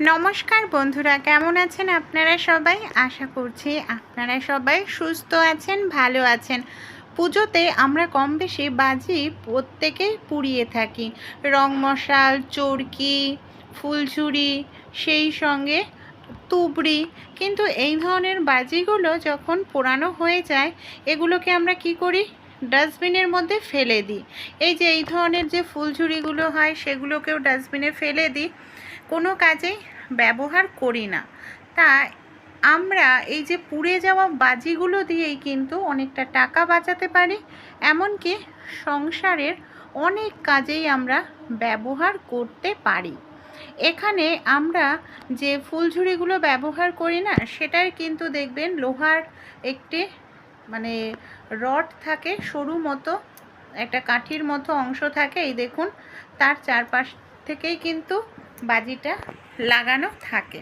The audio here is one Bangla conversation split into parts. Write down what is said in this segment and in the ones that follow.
নমস্কার বন্ধুরা, কেমন আছেন আপনারা সবাই? আশা করছি আপনারা সবাই সুস্থ আছেন, ভালো আছেন। পুজোতে আমরা কম বেশি বাজি প্রত্যেকেই পুড়িয়ে থাকি। রং মশাল, চরকি, ফুলঝুরি, সেই সঙ্গে তুবড়ি। কিন্তু এই ধরনের বাজিগুলো যখন পোড়ানো হয়ে যায়, এগুলোকে আমরা কি করি? ডাস্টবিনের মধ্যে ফেলে দিই। এই যে এই ধরনের যে ফুলঝুরিগুলো হয়, সেগুলোকেও ডাস্টবিনে ফেলে দিই। কোনো কাজেই ব্যবহার করি না। তা আমরা এই যে পুড়ে যাওয়া বাজিগুলো দিয়েই কিন্তু অনেকটা টাকা বাঁচাতে পারি, এমনকি সংসারের অনেক কাজেই আমরা ব্যবহার করতে পারি। এখানে আমরা যে ফুলঝুরিগুলো ব্যবহার করি না সেটার কিন্তু দেখবেন লোহার একটি মানে রড থাকে, সরু মতো, একটা কাঠির মতো অংশ থাকে। এই দেখুন, তার চারপাশ থেকেই কিন্তু বাজিটা লাগানো থাকে।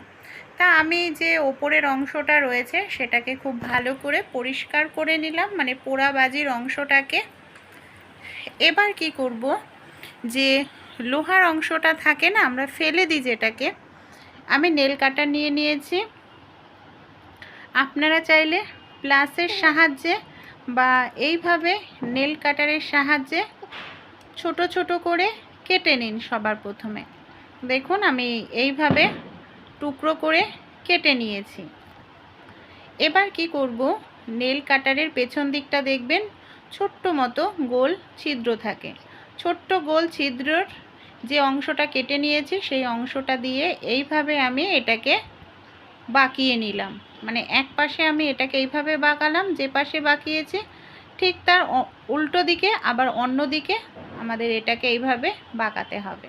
তা আমি যে ওপরের অংশটা রয়েছে সেটাকে খুব ভালো করে পরিষ্কার করে নিলাম মানে পোড়া বাজির অংশটাকে। এবার কি করব, যে লোহার অংশটা থাকে না, আমরা ফেলে দিই যেটাকে। আমি নেল কাটা নিয়ে নিয়েছি। আপনারা চাইলে প্লাসের সাহায্যে বা এইভাবে নেল কাটারের সাহায্যে ছোট ছোট করে কেটে নিন সবার প্রথমে। দেখুন, আমি এইভাবে টুকরো করে কেটে নিয়েছি। এবার কি করব? নেল কাটারের পেছন দিকটা দেখবেন, ছোট্ট মতো গোল ছিদ্র থাকে। ছোট্ট গোল ছিদ্রর যে অংশটা কেটে নিয়েছি, সেই অংশটা দিয়ে এইভাবে আমি এটাকে বাঁকিয়ে নিলাম। মানে এক পাশে আমি এটাকে এইভাবে বাঁকালাম, যে পাশে বাঁকিয়েছি, ঠিক তার উল্টো দিকে, আবার অন্য দিকে আমাদের এটাকে এইভাবে বাঁকাতে হবে।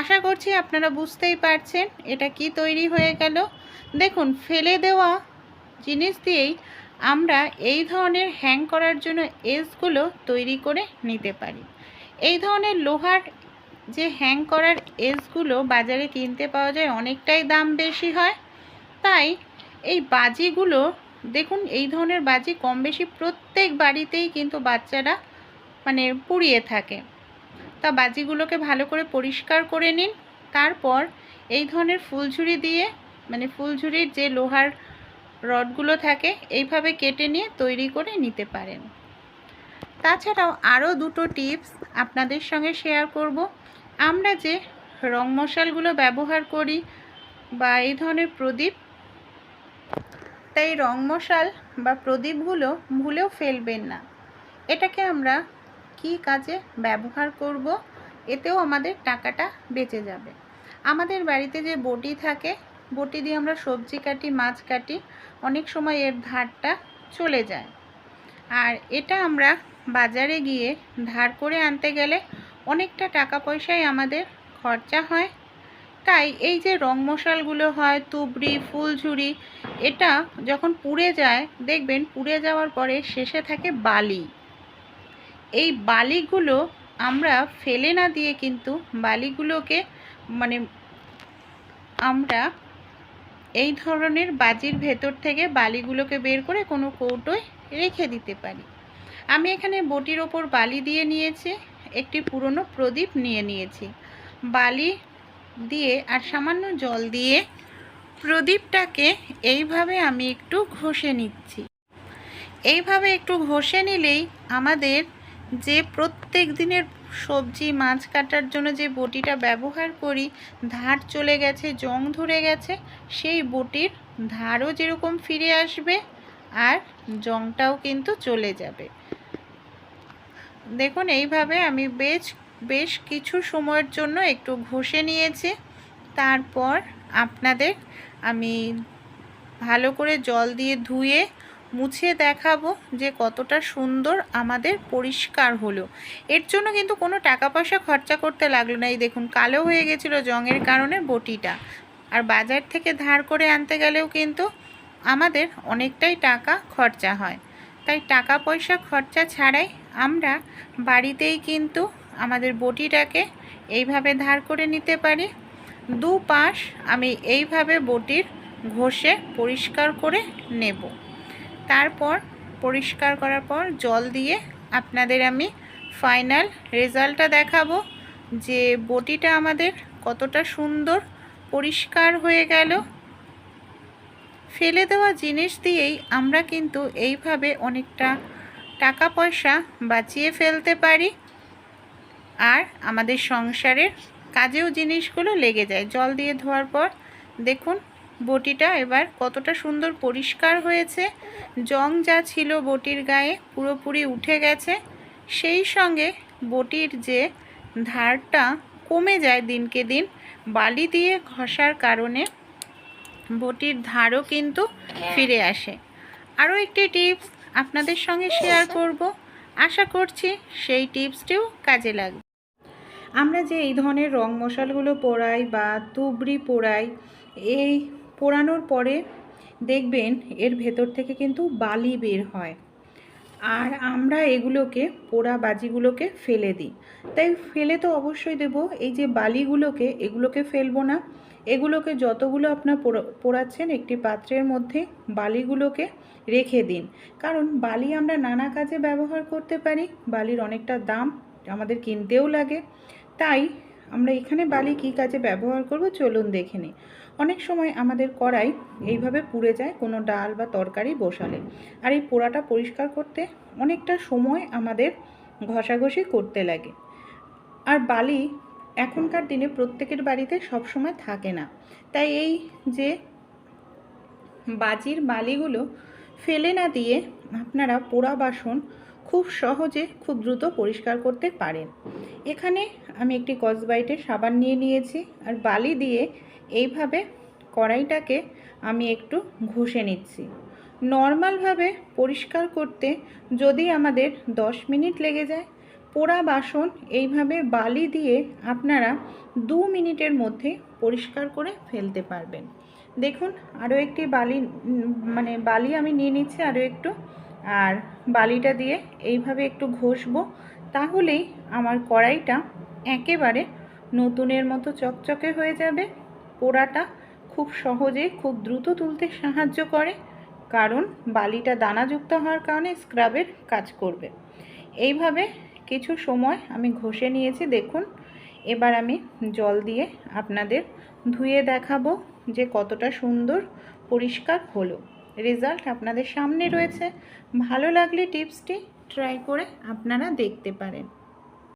আশা করছি আপনারা বুঝতেই পারছেন এটা কি তৈরি হয়ে গেল। দেখুন, ফেলে দেওয়া জিনিস দিয়েই আমরা এই ধরনের হ্যাং করার জন্য এজগুলো তৈরি করে নিতে পারি। এই ধরনের লোহার যে হ্যাং করার এসগুলো বাজারে কিনতে পাওয়া যায় অনেকটাই দাম বেশি হয়। তাই এই বাজিগুলো, দেখুন, এই ধরনের বাজি কম বেশি প্রত্যেক বাড়িতেই কিন্তু বাচ্চারা মানে পুড়িয়ে থাকে। তা বাজিগুলোকে ভালো করে পরিষ্কার করে নিন। তারপর এই ধরনের ফুলঝুরি দিয়ে মানে ফুলঝুরির যে লোহার রডগুলো থাকে, এইভাবে কেটে নিয়ে তৈরি করে নিতে পারেন। তাছাড়াও আরও দুটো টিপস আপনাদের সঙ্গে শেয়ার করব। আমরা যে রং মশালগুলো ব্যবহার করি বা এই ধরনের প্রদীপ, তাই রং মশাল বা প্রদীপগুলো ভুলেও ফেলবেন না। এটাকে আমরা কি কাজে ব্যবহার করব, এতেও আমাদের টাকাটা বেঁচে যাবে। আমাদের বাড়িতে যে বটি থাকে, বটি দিয়ে আমরা সবজি কাটি, মাছ কাটি, অনেক সময় এর ধারটা চলে যায়। আর এটা আমরা বাজারে গিয়ে ধার করে আনতে গেলে অনেকটা টাকা পয়সাই আমাদের খরচা হয়। তাই এই যে রং মশালগুলো হয়, তুবড়ি, ফুলঝুরি, এটা যখন পুড়ে যায়, দেখবেন পুড়ে যাওয়ার পরে শেষে থাকে বালি। এই বালিগুলো আমরা ফেলে না দিয়ে কিন্তু বালিগুলোকে মানে আমরা এই ধরনের বাজির ভেতর থেকে বালিগুলোকে বের করে কোনো কৌটোয় রেখে দিতে পারি। আমি এখানে বটির ওপর বালি দিয়ে নিয়েছি, একটি পুরনো প্রদীপ নিয়ে নিয়েছি। বালি দিয়ে আর সামান্য জল দিয়ে প্রদীপটাকে এইভাবে আমি একটু ঘষে নিচ্ছি। এইভাবে একটু ঘষে নিলেই আমাদের যে প্রত্যেক দিনের সবজি, মাছ কাটার জন্য যে বটিটা ব্যবহার করি, ধার চলে গেছে, জং ধরে গেছে, সেই বটির ধারও যেরকম ফিরে আসবে আর জংটাও কিন্তু চলে যাবে। দেখুন, এইভাবে আমি বেশ বেশ কিছু সময়ের জন্য একটু ঘষে নিয়েছি। তারপর আপনাদের আমি ভালো করে জল দিয়ে ধুয়ে মুছে দেখাবো যে কতটা সুন্দর আমাদের পরিষ্কার হলো। এর জন্য কিন্তু কোনো টাকা পয়সা খরচা করতে লাগল না। এই দেখুন, কালো হয়ে গেছিল জঙের কারণে বটিটা। আর বাজার থেকে ধার করে আনতে গেলেও কিন্তু আমাদের অনেকটাই টাকা খরচা হয়। তাই টাকা পয়সা খরচা ছাড়াই আমরা বাড়িতেই কিন্তু আমাদের বটিটাকে এইভাবে ধার করে নিতে পারি। দু পাশ আমি এইভাবে বটির ঘষে পরিষ্কার করে নেব। তারপর পরিষ্কার করার পর জল দিয়ে আপনাদের আমি ফাইনাল রেজাল্টটা দেখাবো যে বটিটা আমাদের কতটা সুন্দর পরিষ্কার হয়ে গেল। ফেলে দেওয়া জিনিস দিয়েই আমরা কিন্তু এইভাবে অনেকটা টাকা পয়সা বাঁচিয়ে ফেলতে পারি। আর আমাদের সংসারের কাজেও জিনিসগুলো লেগে যায়। জল দিয়ে ধোয়ার পর দেখুন বটিটা এবার কতটা সুন্দর পরিষ্কার হয়েছে। জং যা ছিল বটির গায়ে পুরোপুরি উঠে গেছে। সেই সঙ্গে বটির যে ধারটা কমে যায় দিনকে দিন, বালি দিয়ে ঘষার কারণে বটির ধারও কিন্তু ফিরে আসে। আরও একটি টিপস আপনাদের সঙ্গে শেয়ার করব। আশা করছি সেই টিপসটিও কাজে লাগবে। আমরা যে এই ধরনের রং মশালগুলো পোড়াই বা তুবড়ি পোড়াই, এই পোড়ানোর পরে দেখবেন এর ভেতর থেকে কিন্তু বালি বের হয়। আর আমরা এগুলোকে, পোড়া বাজিগুলোকে ফেলে দিই। তাই ফেলে তো অবশ্যই দেব। এই যে বালিগুলোকে, এগুলোকে ফেলব না। এগুলোকে যতগুলো আপনার পোড়া- পোড়াচ্ছেন একটি পাত্রের মধ্যে বালিগুলোকে রেখে দিন। কারণ বালি আমরা নানা কাজে ব্যবহার করতে পারি। বালির অনেকটা দাম আমাদের কিনতেও লাগে। তাই আমরা এখানে বালি কী কাজে ব্যবহার করব চলুন দেখে নিই। অনেক সময় আমাদের কড়াই এইভাবে পুড়ে যায়, কোনো ডাল বা তরকারি বসালে। আর এই পোড়াটা পরিষ্কার করতে অনেকটা সময় আমাদের ঘষাঘষি করতে লাগে। আর বালি এখনকার দিনে প্রত্যেকের বাড়িতে সব সময় থাকে না। তাই এই যে বাজির বালিগুলো ফেলে না দিয়ে আপনারা পোড়া বাসন খুব সহজে, খুব দ্রুত পরিষ্কার করতে পারেন। এখানে আমি একটি কসবাইটের সাবান নিয়ে নিয়েছি আর বালি দিয়ে এইভাবে কড়াইটাকে আমি একটু ঘষে নিচ্ছি। নর্মালভাবে পরিষ্কার করতে যদি আমাদের 10 মিনিট লেগে যায়, পোড়া বাসন এইভাবে বালি দিয়ে আপনারা দু মিনিটের মধ্যে পরিষ্কার করে ফেলতে পারবেন। দেখুন, আরও একটি বালি মানে বালি আমি নিয়ে নিচ্ছি, আরও একটু আর বালিটা দিয়ে এইভাবে একটু ঘষবো, তাহলেই আমার কড়াইটা একেবারে নতুনের মতো চকচকে হয়ে যাবে। পোড়াটা খুব সহজে, খুব দ্রুত তুলতে সাহায্য করে, কারণ বালিটা দানাযুক্ত হওয়ার কারণে স্ক্রাবের কাজ করবে। এইভাবে কিছু সময় আমি ঘষে নিয়েছি, দেখুন। এবার আমি জল দিয়ে আপনাদের ধুয়ে দেখাবো যে কতটা সুন্দর পরিষ্কার হলো। রেজাল্ট আপনাদের সামনে রয়েছে। ভালো লাগলে টিপসটি ট্রাই করে আপনারা দেখতে পারেন।